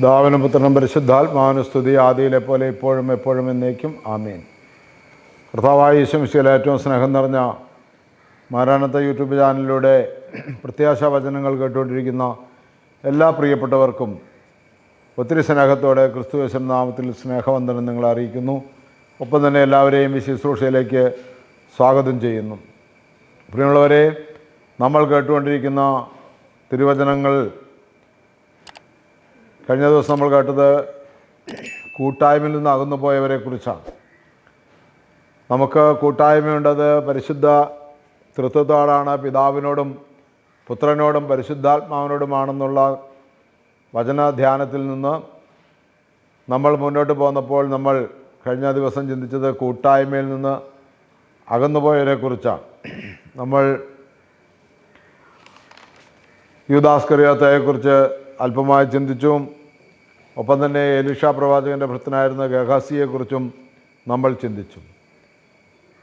ദാവനും പുത്രനും പരിശുദ്ധാത്മാവിന് സ്തുതി. ആദിയിലെ പോലെ ഇപ്പോഴും എപ്പോഴും എന്നേക്കും. ആമീൻ. കർത്താവായ യേശുമിശിയിൽ ഏറ്റവും സ്നേഹം നിറഞ്ഞ മാരാണത്തെ യൂട്യൂബ് ചാനലിലൂടെ പ്രത്യാശ വചനങ്ങൾ കേട്ടുകൊണ്ടിരിക്കുന്ന എല്ലാ പ്രിയപ്പെട്ടവർക്കും ഒത്തിരി സ്നേഹത്തോടെ ക്രിസ്തു യേശുവിൻ നാമത്തിൽ സ്നേഹവന്ദനം നിങ്ങളെ അറിയിക്കുന്നു. ഒപ്പം തന്നെ എല്ലാവരെയും ഈ ശുശ്രൂഷയിലേക്ക് സ്വാഗതം ചെയ്യുന്നു. പ്രിയമുള്ളവരെ നമ്മൾ കേട്ടുകൊണ്ടിരിക്കുന്ന തിരുവചനങ്ങൾ കഴിഞ്ഞ ദിവസം നമ്മൾ കേട്ടത് കൂട്ടായ്മയിൽ നിന്ന് അകന്നു പോയവരെ കുറിച്ചാണ്. നമുക്ക് കൂട്ടായ്മയുണ്ടത് പരിശുദ്ധ തൃത്വത്തോടാണ് പിതാവിനോടും പുത്രനോടും പരിശുദ്ധാത്മാവിനോടുമാണെന്നുള്ള വചന ധ്യാനത്തിൽ നിന്ന് നമ്മൾ മുന്നോട്ട് പോന്നപ്പോൾ നമ്മൾ കഴിഞ്ഞ ദിവസം ചിന്തിച്ചത് കൂട്ടായ്മയിൽ നിന്ന് അകന്നുപോയവരെ കുറിച്ചാണ്. നമ്മൾ യുദാസ്കറിയത്തെക്കുറിച്ച് അല്പമായി ചിന്തിച്ചു ഒപ്പം തന്നെ എലിഷ പ്രവാചകന്റെ ഭൃത്തനായിരുന്ന ഗഹാസിയെക്കുറിച്ചും നമ്മൾ ചിന്തിച്ചു.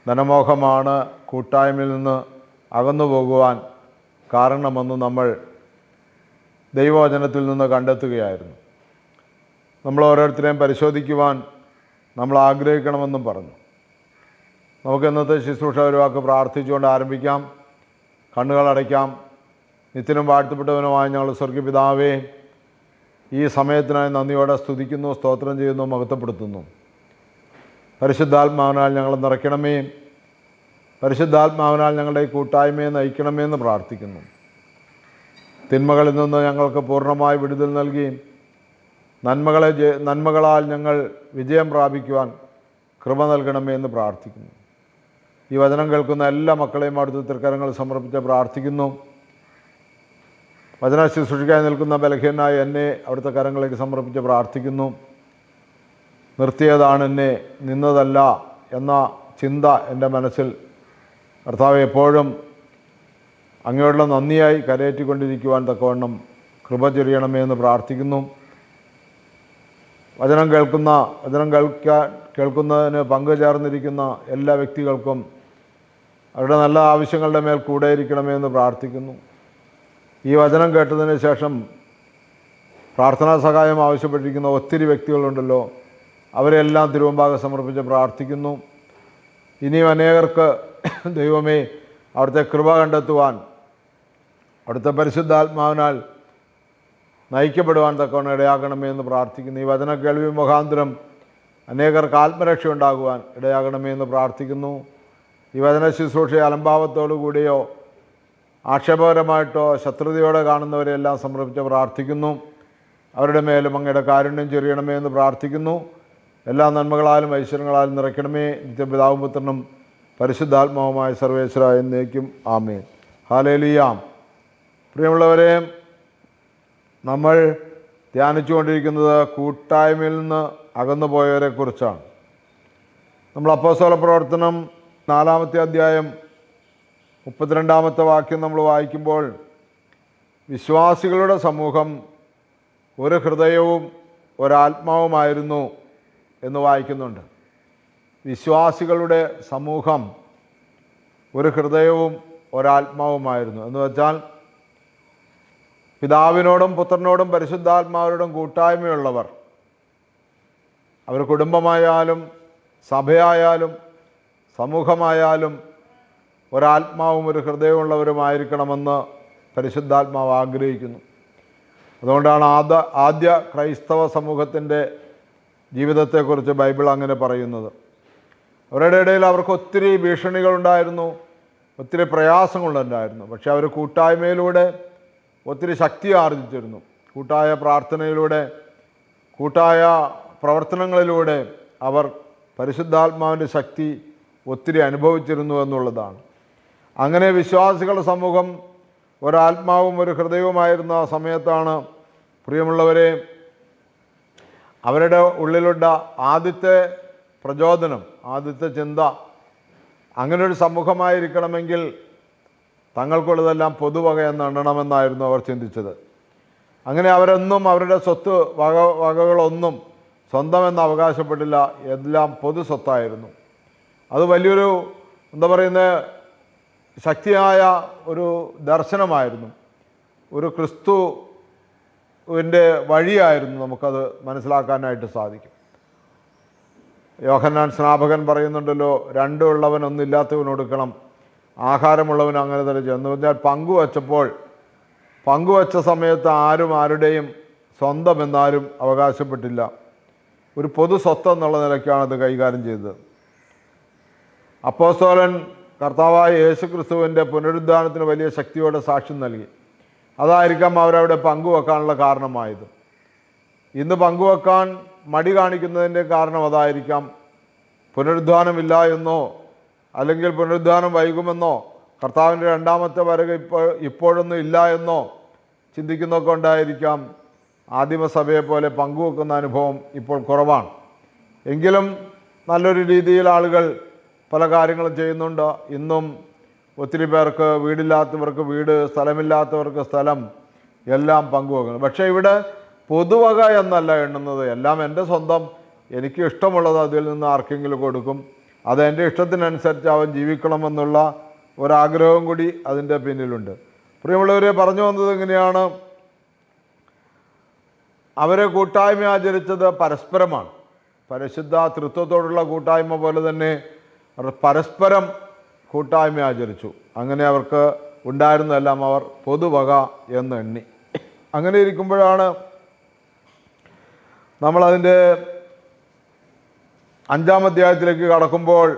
ധനമോഹമാണ് കൂട്ടായ്മയിൽ നിന്ന് അകന്നു പോകുവാൻ കാരണമെന്ന് നമ്മൾ ദൈവവചനത്തിൽ നിന്ന് കണ്ടെത്തുകയായിരുന്നു. നമ്മൾ ഓരോരുത്തരെയും പരിശോധിക്കുവാൻ നമ്മൾ ആഗ്രഹിക്കണമെന്നും പറഞ്ഞു. നമുക്ക് ഇന്നത്തെ ശുശ്രൂഷ ഒരു വാക്ക് പ്രാർത്ഥിച്ചുകൊണ്ട് ആരംഭിക്കാം. കണ്ണുകളടയ്ക്കാം നിത്യനും വാഴ്ത്തപ്പെട്ടവനുമായ ഞങ്ങൾ സ്വർഗപിതാവേ ഈ സമയത്തിനായി നന്ദിയോടെ സ്തുതിക്കുന്നു സ്തോത്രം ചെയ്യുന്നു മഹത്വപ്പെടുത്തുന്നു. പരിശുദ്ധാത്മാവിനാൽ ഞങ്ങൾ നിറയ്ക്കണമേ. പരിശുദ്ധാത്മാവിനാൽ ഞങ്ങളുടെ കൂട്ടായ്മയെ നയിക്കണമേ എന്ന് പ്രാർത്ഥിക്കുന്നു. തിന്മകളിൽ നിന്ന് ഞങ്ങൾക്ക് പൂർണമായി വിടുതൽ നൽകി നന്മകളെ നന്മകളാൽ ഞങ്ങൾ വിജയം പ്രാപിക്കുവാൻ കൃപ നൽകണമേ എന്ന് പ്രാർത്ഥിക്കുന്നു. ഈ വചനം കേൾക്കുന്ന എല്ലാ മക്കളെയും അടുത്ത തൃക്കരങ്ങൾ സമർപ്പിച്ച് പ്രാർത്ഥിക്കുന്നു. വചന ശുശ്രൂഷിക്കാൻ നിൽക്കുന്ന ബലഹീനായ എന്നെ അവിടുത്തെ കരങ്ങളിലേക്ക് സമർപ്പിച്ച് പ്രാർത്ഥിക്കുന്നു. നിർത്തിയതാണ് എന്നെ നിന്നതല്ല എന്ന ചിന്ത എന്റെ മനസ്സിൽ. കർത്താവ് എപ്പോഴും അങ്ങയോടുള്ള നന്ദിയായി കരയേറ്റിക്കൊണ്ടിരിക്കുവാൻ തക്കവണ്ണം കൃപ ചൊരിയണമേ എന്ന് പ്രാർത്ഥിക്കുന്നു. വചനം കേൾക്കുന്ന വചനം കേൾക്കാൻ കേൾക്കുന്നതിന് പങ്കുചേർന്നിരിക്കുന്ന എല്ലാ വ്യക്തികൾക്കും അവരുടെ നല്ല ആവശ്യങ്ങളുടെ മേൽ കൂടെ ഇരിക്കണമേ എന്ന് പ്രാർത്ഥിക്കുന്നു. ഈ വചനം കേട്ടതിന് ശേഷം പ്രാർത്ഥനാ സഹായം ആവശ്യപ്പെട്ടിരിക്കുന്ന ഒത്തിരി വ്യക്തികളുണ്ടല്ലോ. അവരെല്ലാം തിരുവമ്പാകെ സമർപ്പിച്ച് പ്രാർത്ഥിക്കുന്നു. ഇനിയും അനേകർക്ക് ദൈവമേ അവിടുത്തെ കൃപ കണ്ടെത്തുവാൻ അവിടുത്തെ പരിശുദ്ധാത്മാവിനാൽ നയിക്കപ്പെടുവാൻ തക്കവണ്ണം ഇടയാകണമേ എന്ന് പ്രാർത്ഥിക്കുന്നു. ഈ വചന കേൾവി മുഖാന്തരം അനേകർക്ക് ആത്മരക്ഷ ഉണ്ടാകുവാൻ ഇടയാകണമേ എന്ന് പ്രാർത്ഥിക്കുന്നു. ഈ വചന ശുശ്രൂഷ അലംഭാവത്തോടു കൂടിയോ ആക്ഷേപകരമായിട്ടോ ശത്രുതയോടെ കാണുന്നവരെല്ലാം സമർപ്പിച്ച് പ്രാർത്ഥിക്കുന്നു. അവരുടെ മേലും അങ്ങയുടെ കാരുണ്യം ചെറിയണമേ എന്ന് പ്രാർത്ഥിക്കുന്നു. എല്ലാ നന്മകളാലും ഐശ്വര്യങ്ങളാലും നിറയ്ക്കണമേ. നിത്യപിതാവും പുത്രനും പരിശുദ്ധാത്മാവുമായ സർവേശ്വര എന്നേക്കും ആമേ ഹാലേലിയാം പ്രിയമുള്ളവരെ നമ്മൾ ധ്യാനിച്ചുകൊണ്ടിരിക്കുന്നത് കൂട്ടായ്മയിൽ നിന്ന് അകന്നുപോയവരെക്കുറിച്ചാണ്. നമ്മൾ അപ്പോസ്തല പ്രവർത്തനം നാലാമത്തെ അധ്യായം മുപ്പത്തിരണ്ടാമത്തെ വാക്യം നമ്മൾ വായിക്കുമ്പോൾ വിശ്വാസികളുടെ സമൂഹം ഒരു ഹൃദയവും ഒരാത്മാവുമായിരുന്നു എന്ന് വായിക്കുന്നുണ്ട്. വിശ്വാസികളുടെ സമൂഹം ഒരു ഹൃദയവും ഒരാത്മാവുമായിരുന്നു. എന്ന് വെച്ചാൽ പിതാവിനോടും പുത്രനോടും പരിശുദ്ധാത്മാവരോടും കൂട്ടായ്മയുള്ളവർ. അവർ കുടുംബമായാലും സഭയായാലും സമൂഹമായാലും ഒരാത്മാവും ഒരു ഹൃദയമുള്ളവരുമായിരിക്കണമെന്ന് പരിശുദ്ധാത്മാവ് ആഗ്രഹിക്കുന്നു. അതുകൊണ്ടാണ് ആദ്യ ആദ്യ ക്രൈസ്തവ സമൂഹത്തിന്റെ ജീവിതത്തെക്കുറിച്ച് ബൈബിൾ അങ്ങനെ പറയുന്നത്. അവരുടെ ഇടയിൽ അവർക്ക് ഒത്തിരി ഭീഷണികളുണ്ടായിരുന്നു ഒത്തിരി പ്രയാസങ്ങളുണ്ടായിരുന്നു. പക്ഷേ അവർ കൂട്ടായ്മയിലൂടെ ഒത്തിരി ശക്തി ആർജിച്ചിരുന്നു. കൂട്ടായ പ്രാർത്ഥനയിലൂടെ കൂട്ടായ പ്രവർത്തനങ്ങളിലൂടെ അവർ പരിശുദ്ധാത്മാവിന്റെ ശക്തി ഒത്തിരി അനുഭവിച്ചിരുന്നു എന്നുള്ളതാണ്. അങ്ങനെ വിശ്വാസികളുടെ സമൂഹം ഒരാത്മാവും ഒരു ഹൃദയവുമായിരുന്ന സമയത്താണ് പ്രിയമുള്ളവരെ അവരുടെ ഉള്ളിലുള്ള ആദ്യത്തെ പ്രചോദനം ആദ്യത്തെ ചിന്ത അങ്ങനെ ഒരു സമൂഹമായിരിക്കണമെങ്കിൽ തങ്ങൾക്കുള്ളതെല്ലാം പൊതുവക എണ്ണണമെന്നായിരുന്നു അവർ ചിന്തിച്ചത്. അങ്ങനെ അവരൊന്നും അവരുടെ സ്വത്ത് വക വകകളൊന്നും സ്വന്തമെന്ന് അവകാശപ്പെട്ടില്ല. എല്ലാം പൊതു സ്വത്തായിരുന്നു. അത് വലിയൊരു എന്താ പറയുന്നത് ശക്തിയായ ഒരു ദർശനമായിരുന്നു. ഒരു ക്രിസ്തുവിന്റെ വഴിയായിരുന്നു നമുക്കത് മനസ്സിലാക്കാനായിട്ട് സാധിക്കും. യോഹന്നാൻ സ്നാപകൻ പറയുന്നുണ്ടല്ലോ രണ്ടുള്ളവൻ ഒന്നില്ലാത്തവൻ കൊടുക്കണം ആഹാരമുള്ളവൻ അങ്ങനെ തന്നെ ചെന്ന് പറഞ്ഞാൽ പങ്കുവച്ചപ്പോൾ പങ്കുവച്ച സമയത്ത് ആരും ആരുടെയും സ്വന്തം എന്നാലും അവകാശപ്പെട്ടില്ല. ഒരു പൊതു സ്വത്ത് എന്നുള്ള നിലയ്ക്കാണ് അത് കൈകാര്യം ചെയ്തത്. അപ്പോസ്തോലൻ കർത്താവായ യേശു ക്രിസ്തുവിന്റെ പുനരുദ്ധാനത്തിന് വലിയ ശക്തിയോടെ സാക്ഷ്യം നൽകി. അതായിരിക്കാം അവരവിടെ പങ്കുവെക്കാനുള്ള കാരണമായത്. ഇന്ന് പങ്കുവെക്കാൻ മടി കാണിക്കുന്നതിന്റെ കാരണം അതായിരിക്കാം പുനരുദ്ധാനമില്ല എന്നോ അല്ലെങ്കിൽ പുനരുദ്ധാനം വൈകുമെന്നോ കർത്താവിന്റെ രണ്ടാമത്തെ വരക ഇപ്പോൾ ഇപ്പോഴൊന്നും ഇല്ല എന്നോ ചിന്തിക്കുന്നൊക്കെ ഉണ്ടായിരിക്കാം. ആദിമസഭയെ പോലെ പങ്കുവെക്കുന്ന അനുഭവം ഇപ്പോൾ കുറവാണ്. എങ്കിലും നല്ലൊരു രീതിയിൽ ആളുകൾ പല കാര്യങ്ങളും ചെയ്യുന്നുണ്ട്. ഇന്നും ഒത്തിരി പേർക്ക് വീടില്ലാത്തവർക്ക് വീട് സ്ഥലമില്ലാത്തവർക്ക് സ്ഥലം എല്ലാം പങ്കുവെക്കുന്നു. പക്ഷേ ഇവിടെ പൊതുവക എന്നല്ല എണ്ണുന്നത്. എല്ലാം എന്റെ സ്വന്തം. എനിക്ക് ഇഷ്ടമുള്ളത് അതിൽ നിന്ന് ആർക്കെങ്കിലും കൊടുക്കും. അത് എന്റെ ഇഷ്ടത്തിനനുസരിച്ച് അവൻ ജീവിക്കണമെന്നുള്ള ഒരാഗ്രഹവും കൂടി അതിന്റെ പിന്നിലുണ്ട്. പ്രിയമുള്ളവരെ പറഞ്ഞു വന്നത് എങ്ങനെയാണ്? അവരെ കൂട്ടായ്മ ആചരിച്ചത് പരസ്പരമാണ്. പരിശുദ്ധ തൃത്വത്തോടുള്ള കൂട്ടായ്മ പോലെ തന്നെ അവർ പരസ്പരം കൂട്ടായ്മ ആചരിച്ചു. അങ്ങനെ അവർക്ക് ഉണ്ടായിരുന്നതെല്ലാം അവർ പൊതുവക എന്ന് എണ്ണി. അങ്ങനെ ഇരിക്കുമ്പോഴാണ് നമ്മളതിന്റെ അഞ്ചാം അധ്യായത്തിലേക്ക് കടക്കുമ്പോൾ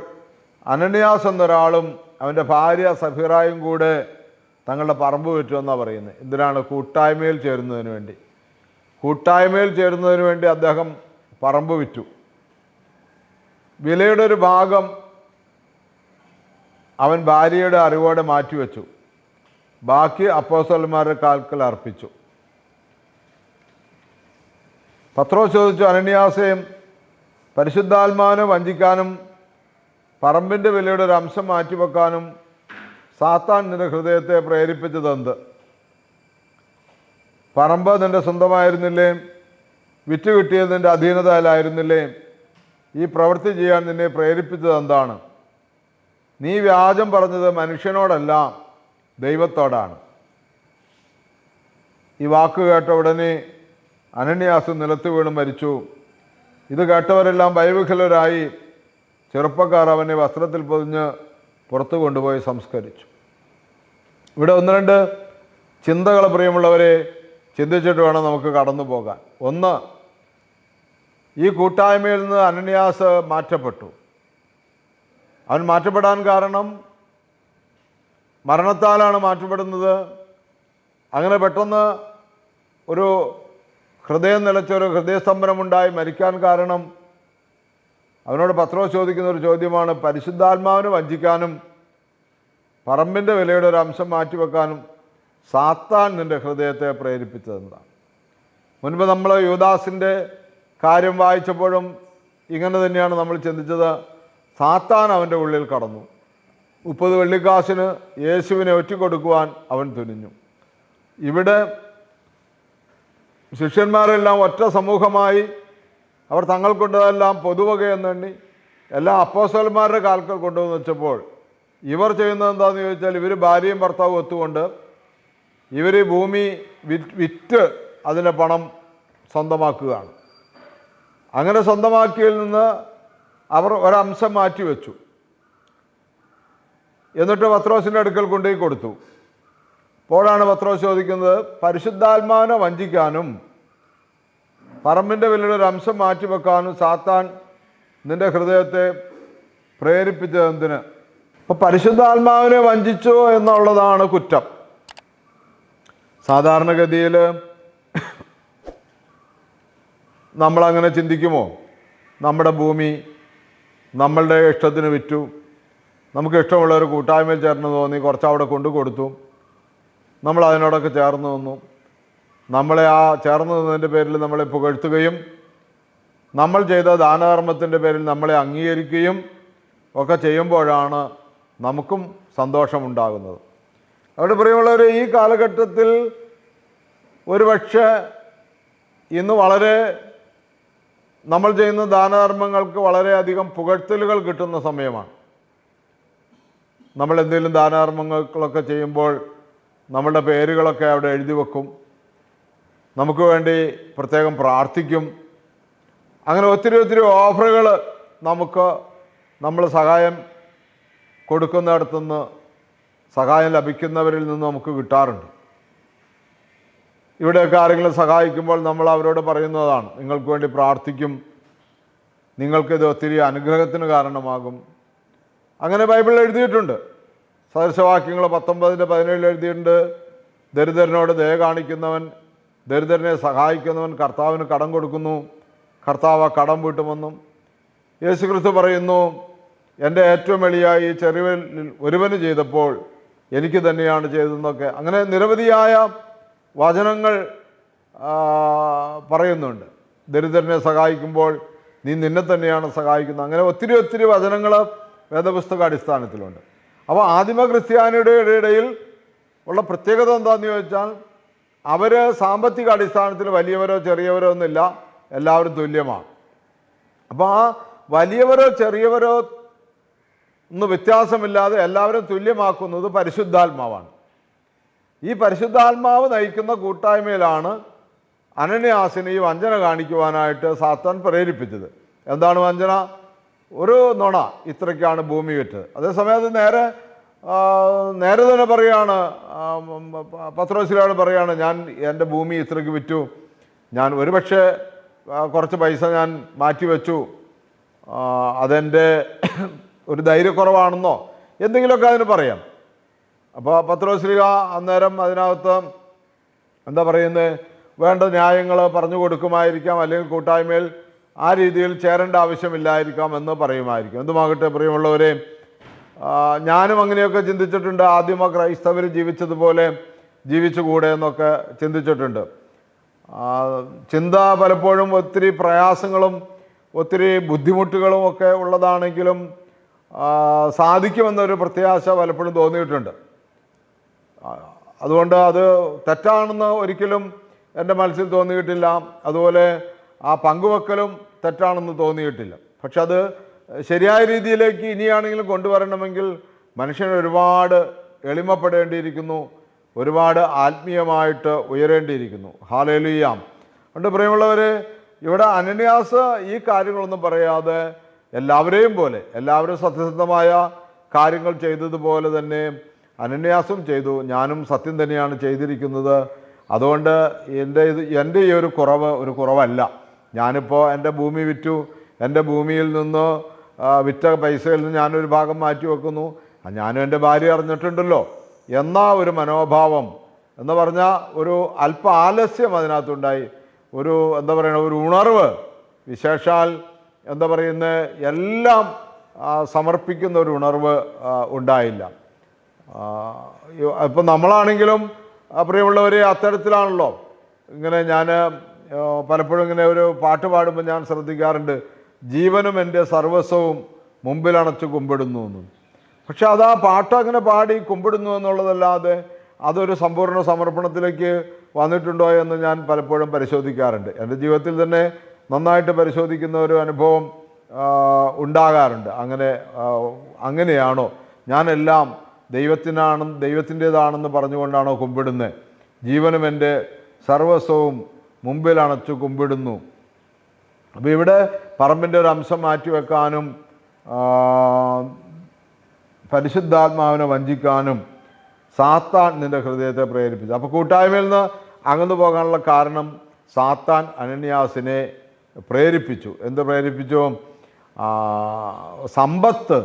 അനന്യാസ് എന്നൊരാളും അവന്റെ ഭാര്യ സഫീറായും കൂടെ തങ്ങളുടെ പറമ്പ് വിറ്റുമെന്നാണ് പറയുന്നത്. എന്തിനാണ് കൂട്ടായ്മയിൽ ചേരുന്നതിന് വേണ്ടി. കൂട്ടായ്മയിൽ ചേരുന്നതിന് വേണ്ടി അദ്ദേഹം പറമ്പ് വിറ്റു. വിലയുടെ ഒരു ഭാഗം അവൻ ഭാര്യയുടെ അറിവോടെ മാറ്റിവെച്ചു. ബാക്കി അപ്പോസ്തലന്മാരുടെ കാൽക്കൽ അർപ്പിച്ചു. പത്രോ ചോദിച്ചു അനന്യാസയും പരിശുദ്ധാത്മാവിനെ വഞ്ചിക്കാനും പറമ്പിന്റെ വിലയുടെ ഒരു അംശം മാറ്റിവെക്കാനും സാത്താൻ നിന്റെ ഹൃദയത്തെ പ്രേരിപ്പിച്ചതെന്ത്? പറമ്പ് നിന്റെ സ്വന്തമായിരുന്നില്ലേ? വിറ്റ് കിട്ടിയത് നിന്റെ അധീനതയിലായിരുന്നില്ലേ? ഈ പ്രവൃത്തി ചെയ്യാൻ നിന്നെ പ്രേരിപ്പിച്ചത് എന്താണ് നീ വ്യാജം പറഞ്ഞത് മനുഷ്യനോടല്ല ദൈവത്തോടാണ്. ഈ വാക്ക് കേട്ട ഉടനെ അനന്യാസ് നിലത്ത് വീണ് മരിച്ചു. ഇത് കേട്ടവരെല്ലാം ഭയവിഹലരായി ചെറുപ്പക്കാർ അവനെ വസ്ത്രത്തിൽ പൊതിഞ്ഞ് പുറത്തു കൊണ്ടുപോയി സംസ്കരിച്ചു. ഇവിടെ ഒന്ന് രണ്ട് ചിന്തകൾ പ്രിയമുള്ളവരെ ചിന്തിച്ചിട്ട് വേണം നമുക്ക് കടന്നു പോകാൻ. ഒന്ന് ഈ കൂട്ടായ്മയിൽ നിന്ന് അനന്യാസ് മാറ്റപ്പെട്ടു. അവൻ മാറ്റപ്പെടാൻ കാരണം മരണത്താലാണ് മാറ്റപ്പെടുന്നത്. അങ്ങനെ പെട്ടെന്ന് ഒരു ഹൃദയം നിലച്ചൊരു ഹൃദയസ്തംഭനമുണ്ടായി മരിക്കാൻ കാരണം അവനോട് പത്രോ ചോദിക്കുന്ന ഒരു ചോദ്യമാണ്. പരിശുദ്ധാത്മാവിനെ വഞ്ചിക്കാനും പറമ്പിന്റെ വിലയുടെ ഒരു അംശം മാറ്റിവെക്കാനും സാത്താൻ നിന്റെ ഹൃദയത്തെ പ്രേരിപ്പിച്ചതെന്നാണ് മുൻപ് നമ്മൾ യുവദാസിന്റെ കാര്യം വായിച്ചപ്പോഴും ഇങ്ങനെ തന്നെയാണ് നമ്മൾ ചിന്തിച്ചത്. സാത്താൻ അവന്റെ ഉള്ളിൽ കടന്നു. മുപ്പത് വെള്ളിക്കാശിന് യേശുവിനെ ഒറ്റിക്കൊടുക്കുവാൻ അവൻ തുനിഞ്ഞു. ഇവിടെ ശിഷ്യന്മാരെല്ലാം ഒറ്റ സമൂഹമായി അവർ തങ്ങൾക്കുണ്ടതെല്ലാം പൊതുവകയെന്നെണ്ണി എല്ലാ അപ്പോസ്റ്റലന്മാരുടെ കാൽക്കൽ കൊണ്ടുവന്ന് വെച്ചപ്പോൾ ഇവർ ചെയ്യുന്നത് എന്താണെന്ന് ചോദിച്ചാൽ ഇവർ ഭാര്യയും ഭർത്താവും ഒത്തുകൊണ്ട് ഇവർ ഭൂമി വിറ്റ് വിറ്റ് അതിന്റെ പണം സ്വന്തമാക്കുകയാണ്. അങ്ങനെ സ്വന്തമാക്കിയതിൽ നിന്ന് അവർ ഒരംശം മാറ്റിവെച്ചു. എന്നിട്ട് പത്രോസിന്റെ അടുക്കൽ കൊണ്ടുപോയി കൊടുത്തു. അപ്പോഴാണ് പത്രോസ് ചോദിക്കുന്നത് പരിശുദ്ധാത്മാവിനെ വഞ്ചിക്കാനും പറമ്പിന്റെ വിലയുടെ ഒരു അംശം മാറ്റിവെക്കാനും സാത്താൻ നിന്റെ ഹൃദയത്തെ പ്രേരിപ്പിച്ചത് എന്തിന്? ഇപ്പം പരിശുദ്ധാത്മാവിനെ വഞ്ചിച്ചോ എന്നുള്ളതാണ് കുറ്റം. സാധാരണഗതിയിൽ നമ്മളങ്ങനെ ചിന്തിക്കുമോ? നമ്മുടെ ഭൂമി നമ്മളുടെ ഇഷ്ടത്തിന് വിറ്റു. നമുക്ക് ഇഷ്ടമുള്ള ഒരു കൂട്ടായ്മയിൽ ചേർന്ന് തോന്നി കുറച്ച് അവിടെ കൊണ്ടു കൊടുത്തു. നമ്മൾ അതിനോടൊക്കെ ചേർന്ന് നിന്നു. നമ്മളെ ആ ചേർന്ന് നിന്നതിന്റെ പേരിൽ നമ്മളെ പുകഴ്ത്തുകയും നമ്മൾ ചെയ്ത ദാനധർമ്മത്തിന്റെ പേരിൽ നമ്മളെ അംഗീകരിക്കുകയും ഒക്കെ ചെയ്യുമ്പോഴാണ് നമുക്കും സന്തോഷമുണ്ടാകുന്നത്. അവിടെ പ്രിയമുള്ളവർ ഈ കാലഘട്ടത്തിൽ ഒരുപക്ഷെ ഇന്ന് വളരെ നമ്മൾ ചെയ്യുന്ന ദാനധർമ്മങ്ങൾക്ക് വളരെയധികം പുകഴ്ത്തലുകൾ കിട്ടുന്ന സമയമാണ്. നമ്മൾ എന്തെങ്കിലും ദാനധർമ്മങ്ങളൊക്കെ ചെയ്യുമ്പോൾ നമ്മളുടെ പേരുകളൊക്കെ അവിടെ എഴുതി വെക്കും. നമുക്ക് വേണ്ടി പ്രത്യേകം പ്രാർത്ഥിക്കും. അങ്ങനെ ഒത്തിരി ഒത്തിരി ഓഫറുകൾ നമുക്ക് നമ്മൾ സഹായം കൊടുക്കുന്നിടത്തുനിന്ന് സഹായം ലഭിക്കുന്നവരിൽ നിന്ന് നമുക്ക് കിട്ടാറുണ്ട്. ഇവിടെയൊക്കെ ആരെങ്കിലും സഹായിക്കുമ്പോൾ നമ്മൾ അവരോട് പറയുന്നതാണ് നിങ്ങൾക്ക് വേണ്ടി പ്രാർത്ഥിക്കും. നിങ്ങൾക്കിത് ഒത്തിരി അനുഗ്രഹത്തിന് കാരണമാകും. അങ്ങനെ ബൈബിളിൽ എഴുതിയിട്ടുണ്ട്. സദൃശവാക്യങ്ങൾ പത്തൊമ്പതിന്റെ പതിനേഴിൽ എഴുതിയിട്ടുണ്ട്. ദരിദ്രനോട് ദയ കാണിക്കുന്നവൻ ദരിദ്രനെ സഹായിക്കുന്നവൻ കർത്താവിന് കടം കൊടുക്കുന്നു. കർത്താവ് കടം വീട്ടുമെന്നും യേശു ക്രിസ്തു പറയുന്നു എന്റെ ഏറ്റവും വെളിയായി ചെറിയ ഒരുവന് ചെയ്തപ്പോൾ എനിക്ക് തന്നെയാണ് ചെയ്തതെന്നൊക്കെ. അങ്ങനെ നിരവധിയായ വചനങ്ങൾ പറയുന്നുണ്ട്. ദരിദ്രനെ സഹായിക്കുമ്പോൾ നീ നിന്നെ തന്നെയാണ് സഹായിക്കുന്നത്. അങ്ങനെ ഒത്തിരി ഒത്തിരി വചനങ്ങൾ വേദപുസ്തക അടിസ്ഥാനത്തിലുണ്ട്. അപ്പോൾ ആദിമ ക്രിസ്ത്യാനിയുടെ ഇടയിൽ ഉള്ള പ്രത്യേകത എന്താണെന്ന് ചോദിച്ചാൽ അവർ സാമ്പത്തിക അടിസ്ഥാനത്തിൽ വലിയവരോ ചെറിയവരോ ഒന്നുമില്ല എല്ലാവരും തുല്യമാണ്. അപ്പോൾ ആ വലിയവരോ ചെറിയവരോ ഒന്നും വ്യത്യാസമില്ലാതെ എല്ലാവരും തുല്യമാക്കുന്നത് പരിശുദ്ധാത്മാവാണ്. ഈ പരിശുദ്ധാത്മാവ് നയിക്കുന്ന കൂട്ടായ്മയിലാണ് അനന്യാസിനെ ഈ വഞ്ചന കാണിക്കുവാനായിട്ട് സാത്താൻ പ്രേരിപ്പിച്ചത്. എന്താണ് വഞ്ചന? ഒരു നുണ ഇത്രയ്ക്കാണ് ഭൂമി വിറ്റത് അതേസമയം അത് നേരെ നേരെ തന്നെ പറയാണ് പത്രോസിലാണ് പറയാണ് ഞാൻ എന്റെ ഭൂമി ഇത്രയ്ക്ക് വിറ്റു. ഞാൻ ഒരുപക്ഷെ കുറച്ച് പൈസ ഞാൻ മാറ്റി വെച്ചു. അതെന്റെ ഒരു ധൈര്യക്കുറവാണെന്നോ എന്തെങ്കിലുമൊക്കെ അതിന് പറയാം. അപ്പോൾ പത്രോശ്രീക അന്നേരം അതിനകത്ത് എന്താ പറയുന്നത് വേണ്ട ന്യായങ്ങൾ പറഞ്ഞു കൊടുക്കുമായിരിക്കാം അല്ലെങ്കിൽ കൂട്ടായ്മയിൽ ആ രീതിയിൽ ചേരേണ്ട ആവശ്യമില്ലായിരിക്കാം എന്ന് പറയുമായിരിക്കും. എന്തുമാകട്ടെ പ്രിയമുള്ളവരെ ഞാനും അങ്ങനെയൊക്കെ ചിന്തിച്ചിട്ടുണ്ട്. ആദ്യമ ക്രൈസ്തവർ ജീവിച്ചതുപോലെ ജീവിച്ചുകൂടെ എന്നൊക്കെ ചിന്തിച്ചിട്ടുണ്ട്. ചിന്ത പലപ്പോഴും ഒത്തിരി പ്രയാസങ്ങളും ഒത്തിരി ബുദ്ധിമുട്ടുകളും ഒക്കെ ഉള്ളതാണെങ്കിലും സാധിക്കുമെന്നൊരു പ്രത്യാശ പലപ്പോഴും തോന്നിയിട്ടുണ്ട്. അതുകൊണ്ട് അത് തെറ്റാണെന്ന് ഒരിക്കലും എന്റെ മനസ്സിൽ തോന്നിയിട്ടില്ല. അതുപോലെ ആ പങ്കുവെക്കലും തെറ്റാണെന്ന് തോന്നിയിട്ടില്ല. പക്ഷെ അത് ശരിയായ രീതിയിലേക്ക് ഇനിയാണെങ്കിലും കൊണ്ടുവരണമെങ്കിൽ മനുഷ്യൻ ഒരുപാട് എളിമപ്പെടേണ്ടിയിരിക്കുന്നു. ഒരുപാട് ആത്മീയമായിട്ട് ഉയരേണ്ടിയിരിക്കുന്നു. ഹാലേലുയാം. അതുകൊണ്ട് പ്രിയമുള്ളവർ ഇവിടെ അനന്യാസ് ഈ കാര്യങ്ങളൊന്നും പറയാതെ എല്ലാവരെയും പോലെ എല്ലാവരും സത്യസന്ധമായ കാര്യങ്ങൾ ചെയ്തതുപോലെ തന്നെ അനന്യാസും ചെയ്തു. ഞാനും സത്യം തന്നെയാണ് ചെയ്തിരിക്കുന്നത്. അതുകൊണ്ട് എന്റെ ഇത് എന്റെ ഈ ഒരു കുറവ് ഒരു കുറവല്ല. ഞാനിപ്പോൾ എന്റെ ഭൂമി വിറ്റു. എന്റെ ഭൂമിയിൽ നിന്ന് വിറ്റ പൈസയിൽ നിന്ന് ഞാനൊരു ഭാഗം മാറ്റി വെക്കുന്നു. ഞാനും എന്റെ ഭാര്യ അറിഞ്ഞിട്ടുണ്ടല്ലോ. എന്ന ഒരു മനോഭാവം എന്ന് പറഞ്ഞാൽ ഒരു അല്പ ആലസ്യം അതിനകത്തുണ്ടായി. ഒരു എന്താ പറയുക ഒരു ഉണർവ്. വിശേഷാൽ എന്താ പറയുന്നത് എല്ലാം സമർപ്പിക്കുന്ന ഒരു ഉണർവ് ഉണ്ടായില്ല. ഇപ്പം നമ്മളാണെങ്കിലും പ്രിയമുള്ളവരെ അത്തരത്തിലാണല്ലോ. ഇങ്ങനെ ഞാൻ പലപ്പോഴും ഇങ്ങനെ ഒരു പാട്ട് പാടുമ്പോൾ ഞാൻ ശ്രദ്ധിക്കാറുണ്ട്. ജീവനും എന്റെ സർവസ്വവും മുമ്പിലണച്ച് കുമ്പിടുന്നു എന്ന്. പക്ഷെ അത് ആ പാട്ട് അങ്ങനെ പാടി കുമ്പിടുന്നു എന്നുള്ളതല്ലാതെ അതൊരു സമ്പൂർണ സമർപ്പണത്തിലേക്ക് വന്നിട്ടുണ്ടോ എന്ന് ഞാൻ പലപ്പോഴും പരിശോധിക്കാറുണ്ട്. എന്റെ ജീവിതത്തിൽ തന്നെ നന്നായിട്ട് പരിശോധിക്കുന്ന ഒരു അനുഭവം ഉണ്ടാകാറുണ്ട്. അങ്ങനെ അങ്ങനെയാണോ? ഞാനെല്ലാം ദൈവത്തിനാണ് ദൈവത്തിന്റെതാണെന്ന് പറഞ്ഞുകൊണ്ടാണോ കുമ്പിടുന്നത് ജീവനും എന്റെ സർവസ്വവും മുമ്പിൽ അണച്ചു കുമ്പിടുന്നു. അപ്പോൾ ഇവിടെ പറമ്പിന്റെ ഒരു അംശം മാറ്റിവെക്കാനും പരിശുദ്ധാത്മാവിനെ വഞ്ചിക്കാനും സാത്താൻ നിന്റെ ഹൃദയത്തെ പ്രേരിപ്പിച്ചു. അപ്പോൾ കൂട്ടായ്മയിൽ നിന്ന് അകന്നു പോകാനുള്ള കാരണം സാത്താൻ അനന്യാസിനെ പ്രേരിപ്പിച്ചു. എന്ത് പ്രേരിപ്പിച്ചു? സമ്പത്ത്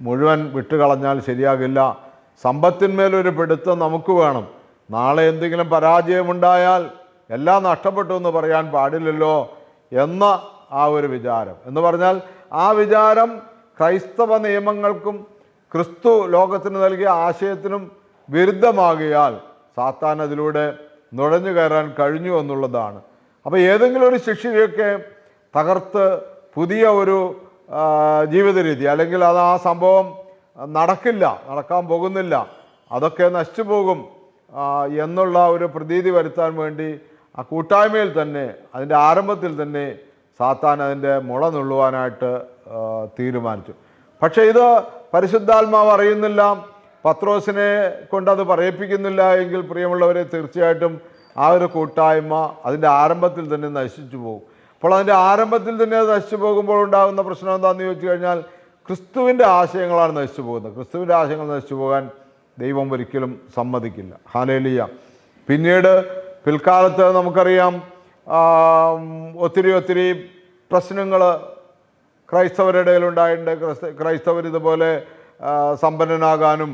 മുഴുവൻ വിട്ടുകളഞ്ഞാൽ ശരിയാകില്ല. സമ്പത്തിന്മേലൊരു പിടുത്തം നമുക്ക് വേണം. നാളെ എന്തെങ്കിലും പരാജയമുണ്ടായാൽ എല്ലാം നഷ്ടപ്പെട്ടു എന്ന് പറയാൻ പാടില്ലല്ലോ എന്ന ആ ഒരു വിചാരം. എന്ന് പറഞ്ഞാൽ ആ വിചാരം ക്രൈസ്തവ നിയമങ്ങൾക്കും ക്രിസ്തു ലോകത്തിന് നൽകിയ ആശയത്തിനും വിരുദ്ധമാകിയാൽ സാത്താൻ അതിലൂടെ നുഴഞ്ഞു കയറാൻ കഴിഞ്ഞു എന്നുള്ളതാണ്. അപ്പോൾ ഏതെങ്കിലും ഒരു ശിക്ഷയൊക്കെ തകർത്ത് പുതിയ ഒരു ജീവിത രീതി അല്ലെങ്കിൽ അത് ആ സംഭവം നടക്കില്ല നടക്കാൻ പോകുന്നില്ല. അതൊക്കെ നശിച്ചു പോകും എന്നുള്ള ഒരു പ്രതീതി വരുത്താൻ വേണ്ടി ആ കൂട്ടായ്മയിൽ തന്നെ അതിന്റെ ആരംഭത്തിൽ തന്നെ സാത്താൻ അതിന്റെ മുള നുള്ളുവാനായിട്ട് തീരുമാനിച്ചു. പക്ഷേ ഇത് പരിശുദ്ധാത്മാവ് അറിയുന്നില്ല. പത്രോസിനെ കൊണ്ടത് പറയിപ്പിക്കുന്നില്ല എങ്കിൽ പ്രിയമുള്ളവരെ തീർച്ചയായിട്ടും ആ ഒരു കൂട്ടായ്മ അതിന്റെ ആരംഭത്തിൽ തന്നെ നശിച്ചു പോകും. അപ്പോൾ അതിന്റെ ആരംഭത്തിൽ തന്നെ അത് നശിച്ചു പോകുമ്പോൾ ഉണ്ടാകുന്ന പ്രശ്നം എന്താണെന്ന് ചോദിച്ചു കഴിഞ്ഞാൽ ക്രിസ്തുവിന്റെ ആശയങ്ങളാണ് നശിച്ചു പോകുന്നത്. ക്രിസ്തുവിന്റെ ആശയങ്ങൾ നശിച്ചു പോകാൻ ദൈവം ഒരിക്കലും സമ്മതിക്കില്ല. ഹാലേലിയ പിന്നീട് പിൽക്കാലത്ത് നമുക്കറിയാം ഒത്തിരി ഒത്തിരി പ്രശ്നങ്ങൾ ക്രൈസ്തവരുടെ ഇടയിലുണ്ടായിട്ടുണ്ട് ക്രിസ്ത- ക്രൈസ്തവർ ഇതുപോലെ സമ്പന്നനാകാനും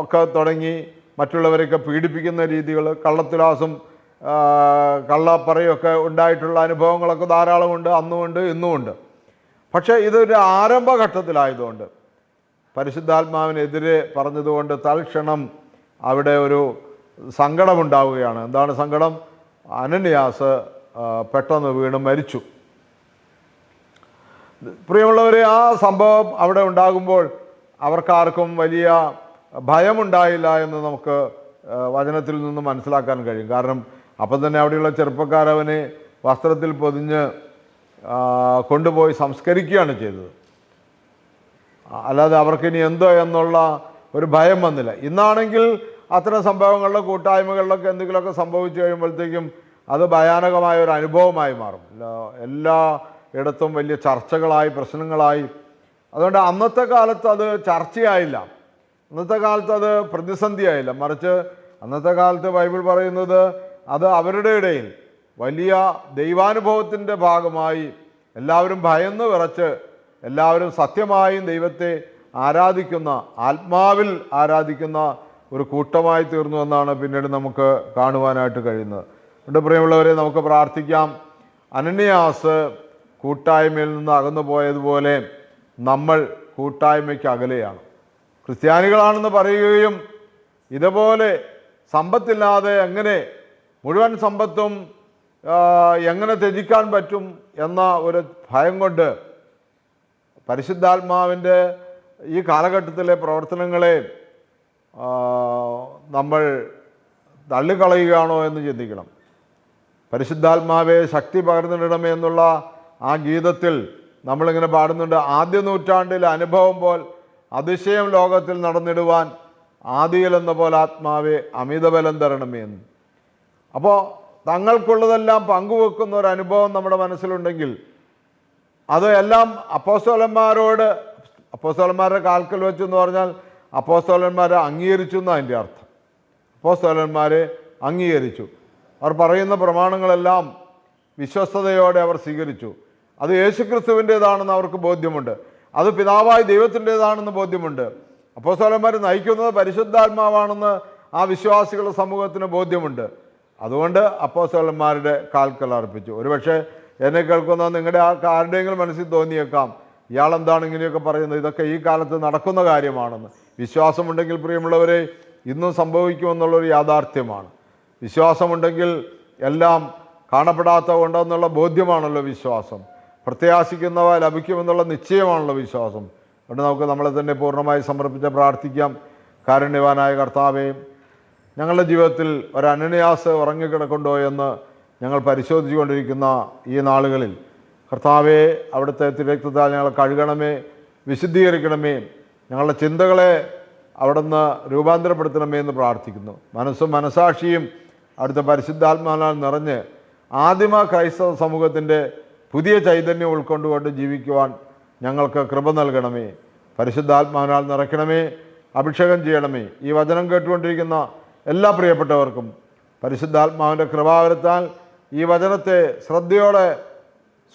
ഒക്കെ തുടങ്ങി മറ്റുള്ളവരെയൊക്കെ പീഡിപ്പിക്കുന്ന രീതികൾ കള്ളത്തിലാസും കള്ളപ്പറയൊക്കെ ഉണ്ടായിട്ടുള്ള അനുഭവങ്ങളൊക്കെ ധാരാളമുണ്ട് അന്നുമുണ്ട് ഇന്നുമുണ്ട് പക്ഷേ ഇതൊരു ആരംഭഘട്ടത്തിലായതുകൊണ്ട് പരിശുദ്ധാത്മാവിനെതിരെ പറഞ്ഞതുകൊണ്ട് തൽക്ഷണം അവിടെ ഒരു സങ്കടമുണ്ടാവുകയാണ്. എന്താണ് സങ്കടം? അനന്യാസ് പെട്ടെന്ന് വീണ് മരിച്ചു. പ്രിയമുള്ളവരെ ആ സംഭവം അവിടെ ഉണ്ടാകുമ്പോൾ അവർക്കാർക്കും വലിയ ഭയമുണ്ടായില്ല എന്ന് നമുക്ക് വചനത്തിൽ നിന്ന് മനസ്സിലാക്കാൻ കഴിയും. കാരണം അപ്പം തന്നെ അവിടെയുള്ള ചെറുപ്പക്കാരവനെ വസ്ത്രത്തിൽ പൊതിഞ്ഞ് കൊണ്ടുപോയി സംസ്കരിക്കുകയാണ് ചെയ്തത്. അല്ലാതെ അവർക്കിനി എന്തോ എന്നുള്ള ഒരു ഭയം വന്നില്ല. ഇന്നാണെങ്കിൽ അത്തരം സംഭവങ്ങളിലെ കൂട്ടായ്മകളിലൊക്കെ എന്തെങ്കിലുമൊക്കെ സംഭവിച്ചു കഴിയുമ്പോഴത്തേക്കും അത് ഭയാനകമായ ഒരു അനുഭവമായി മാറും. എല്ലാ ഇടത്തും വലിയ ചർച്ചകളായി പ്രശ്നങ്ങളായി. അതുകൊണ്ട് അന്നത്തെ കാലത്ത് അത് ചർച്ചയായില്ല. അന്നത്തെ കാലത്ത് അത് പ്രതിസന്ധിയായില്ല. മറിച്ച് അന്നത്തെ കാലത്ത് ബൈബിൾ പറയുന്നത് അത് അവരുടെ ഇടയിൽ വലിയ ദൈവാനുഭവത്തിന്റെ ഭാഗമായി എല്ലാവരും ഭയന്ന് വിറച്ച് എല്ലാവരും സത്യമായും ദൈവത്തെ ആരാധിക്കുന്ന ആത്മാവിൽ ആരാധിക്കുന്ന ഒരു കൂട്ടമായി തീർന്നു എന്നാണ് പിന്നീട് നമുക്ക് കാണുവാനായിട്ട് കഴിയുന്നത്. അതുകൊണ്ട് പ്രിയമുള്ളവരെ നമുക്ക് പ്രാർത്ഥിക്കാം. അനന്യാസ് കൂട്ടായ്മയിൽ നിന്ന് അകന്നു പോയതുപോലെ നമ്മൾ കൂട്ടായ്മയ്ക്ക് അകലെയാണ്. ക്രിസ്ത്യാനികളാണെന്ന് പറയുകയും ഇതുപോലെ സമ്പത്തില്ലാതെ എങ്ങനെ മുഴുവൻ സമ്പത്തും എങ്ങനെ ത്യജിക്കാൻ പറ്റും എന്ന ഒരു ഭയം കൊണ്ട് പരിശുദ്ധാത്മാവിന്റെ ഈ കാലഘട്ടത്തിലെ പ്രവർത്തനങ്ങളെ നമ്മൾ തള്ളിക്കളയുകയാണോ എന്ന് ചിന്തിക്കണം. പരിശുദ്ധാത്മാവെ ശക്തി പകർന്നിടണമേ എന്നുള്ള ആ ഗീതത്തിൽ നമ്മളിങ്ങനെ പാടുന്നുണ്ട്. ആദ്യ നൂറ്റാണ്ടിൽ അനുഭവം പോൽ അതിശയം ലോകത്തിൽ നടന്നിടുവാൻ ആദിയിലെന്ന പോലെ ആത്മാവെ അമിതബലം തരണമേ എന്ന്. അപ്പോൾ തങ്ങൾക്കുള്ളതെല്ലാം പങ്കുവെക്കുന്ന ഒരു അനുഭവം നമ്മുടെ മനസ്സിലുണ്ടെങ്കിൽ അത് എല്ലാം അപ്പോസ്തോലന്മാരോട് അപ്പോസ്തോലന്മാരുടെ കാൽക്കൽ വെച്ചു എന്ന് പറഞ്ഞാൽ അപ്പോസ്തോലന്മാരെ അംഗീകരിച്ചു എന്നാണ് അതിന്റെ അർത്ഥം. അപ്പോസ്തോലന്മാരെ അംഗീകരിച്ചു. അവർ പറയുന്ന പ്രമാണങ്ങളെല്ലാം വിശ്വസ്തയോടെ അവർ സ്വീകരിച്ചു. അത് യേശുക്രിസ്തുവിന്റേതാണെന്ന് അവർക്ക് ബോധ്യമുണ്ട്. അത് പിതാവായ ദൈവത്തിന്റേതാണെന്ന് ബോധ്യമുണ്ട്. അപ്പോസ്തോലന്മാർ നയിക്കുന്നത് പരിശുദ്ധാത്മാവാണെന്ന് ആ വിശ്വാസികളുടെ സമൂഹത്തിന് ബോധ്യമുണ്ട്. അതുകൊണ്ട് അപ്പോസ്തലന്മാരുടെ കാൽക്കൽ അർപ്പിച്ചു ഒരുപക്ഷെ എന്നെ കേൾക്കുന്ന നിങ്ങളുടെ ആ ആരുടെയെങ്കിലും മനസ്സിൽ തോന്നിയേക്കാം ഇയാളെന്താണ് ഇങ്ങനെയൊക്കെ പറയുന്നത്? ഇതൊക്കെ ഈ കാലത്ത് നടക്കുന്ന കാര്യമാണെന്ന്. വിശ്വാസമുണ്ടെങ്കിൽ പ്രിയമുള്ളവരെ ഇന്നും സംഭവിക്കുമെന്നുള്ളൊരു യാഥാർത്ഥ്യമാണ്. വിശ്വാസമുണ്ടെങ്കിൽ എല്ലാം കാണപ്പെടാത്ത ഉണ്ടെന്നുള്ള ബോധ്യമാണല്ലോ വിശ്വാസം. പ്രത്യാശിക്കുന്നവ ലഭിക്കുമെന്നുള്ള നിശ്ചയമാണല്ലോ വിശ്വാസം. അതുകൊണ്ട് നമുക്ക് നമ്മളെ തന്നെ പൂർണമായി സമർപ്പിച്ച് പ്രാർത്ഥിക്കാം. കാരുണ്യവാനായ കർത്താവേ ഞങ്ങളുടെ ജീവിതത്തിൽ ഒരു അനന്യാസ് ഉറങ്ങിക്കിടക്കുണ്ടോ എന്ന് ഞങ്ങൾ പരിശോധിച്ചുകൊണ്ടിരിക്കുന്ന ഈ നാളുകളിൽ കർത്താവെ അവിടുത്തെ തിരക്തത്താൽ ഞങ്ങളെ കഴുകണമേ വിശുദ്ധീകരിക്കണമേ ഞങ്ങളുടെ ചിന്തകളെ അവിടുന്ന് രൂപാന്തരപ്പെടുത്തണമേ എന്ന് പ്രാർത്ഥിക്കുന്നു. മനസ്സും മനസാക്ഷിയും അവിടുത്തെ പരിശുദ്ധാത്മാനാൽ നിറഞ്ഞ് ആദിമ ക്രൈസ്തവ സമൂഹത്തിന്റെ പുതിയ ചൈതന്യം ഉൾക്കൊണ്ടുകൊണ്ട് ജീവിക്കുവാൻ ഞങ്ങൾക്ക് കൃപ നൽകണമേ. പരിശുദ്ധാത്മാവിനാൽ നിറയ്ക്കണമേ അഭിഷേകം ചെയ്യണമേ. ഈ വചനം കേട്ടുകൊണ്ടിരിക്കുന്ന എല്ലാ പ്രിയപ്പെട്ടവർക്കും പരിശുദ്ധാത്മാവിന്റെ കൃപാവരത്താൽ ഈ വചനത്തെ ശ്രദ്ധയോടെ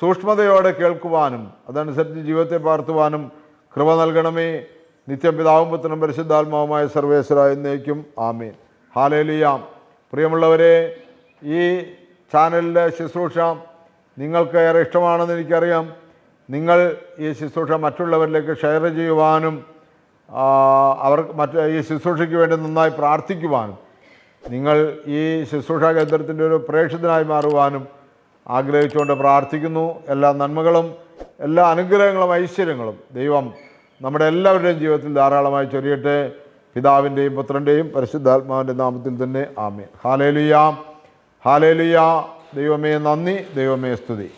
സൂക്ഷ്മതയോടെ കേൾക്കുവാനും അതനുസരിച്ച് ജീവിതത്തെ പകർത്തുവാനും കൃപ നൽകണമേ. നിത്യം പിതാവും പുത്രനും പരിശുദ്ധാത്മാവുമായ സർവേശ്വര എന്നേക്കും. ആമീൻ. ഹാലേലിയാം. പ്രിയമുള്ളവരെ ഈ ചാനലിലെ ശുശ്രൂഷ നിങ്ങൾക്ക് ഏറെ ഇഷ്ടമാണെന്ന് എനിക്കറിയാം. നിങ്ങൾ ഈ ശുശ്രൂഷ മറ്റുള്ളവരിലേക്ക് ഷെയർ ചെയ്യുവാനും അവർ മറ്റ് ഈ ശുശ്രൂഷയ്ക്ക് വേണ്ടി നന്നായി പ്രാർത്ഥിക്കുവാനും നിങ്ങൾ ഈ ശുശ്രൂഷ കേന്ദ്രത്തിന്റെ ഒരു പ്രേക്ഷിതനായി മാറുവാനും ആഗ്രഹിച്ചുകൊണ്ട് പ്രാർത്ഥിക്കുന്നു. എല്ലാ നന്മകളും എല്ലാ അനുഗ്രഹങ്ങളും ഐശ്വര്യങ്ങളും ദൈവം നമ്മുടെ എല്ലാവരുടെയും ജീവിതത്തിൽ ധാരാളമായി ചൊരിയട്ടെ. പിതാവിന്റെയും പുത്രന്റെയും പരിശുദ്ധാത്മാവിന്റെ നാമത്തിൽ തന്നെ ആമേ ഹാലേലുയ. ഹാലേലുയാ. ദൈവമേ നന്ദി ദൈവമേ സ്തുതി.